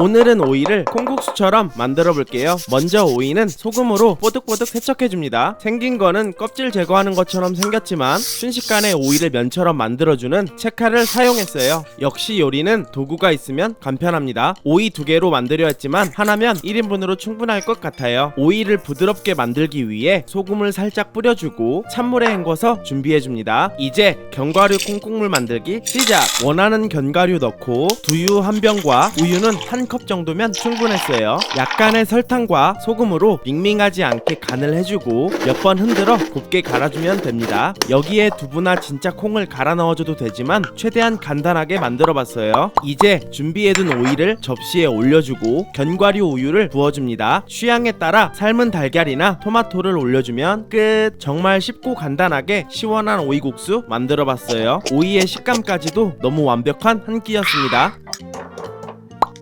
오늘은 오이를 콩국수처럼 만들어 볼게요. 먼저 오이는 소금으로 뽀득뽀득 세척해 줍니다. 생긴 거는 껍질 제거하는 것처럼 생겼지만 순식간에 오이를 면처럼 만들어주는 채칼을 사용했어요. 역시 요리는 도구가 있으면 간편합니다. 오이 두 개로 만들려 했지만 하나면 1인분으로 충분할 것 같아요. 오이를 부드럽게 만들기 위해 소금을 살짝 뿌려주고 찬물에 헹궈서 준비해 줍니다. 이제 견과류 콩국물 만들기 시작! 원하는 견과류 넣고 두유 한 병과 우유는 한컵 정도면 충분했어요. 약간의 설탕과 소금으로 밍밍하지 않게 간을 해주고 몇 번 흔들어 곱게 갈아주면 됩니다. 여기에 두부나 진짜 콩을 갈아 넣어줘도 되지만 최대한 간단하게 만들어봤어요. 이제 준비해둔 오이를 접시에 올려주고 견과류 우유를 부어줍니다. 취향에 따라 삶은 달걀이나 토마토를 올려주면 끝! 정말 쉽고 간단하게 시원한 오이국수 만들어봤어요. 오이의 식감까지도 너무 완벽한 한 끼였습니다.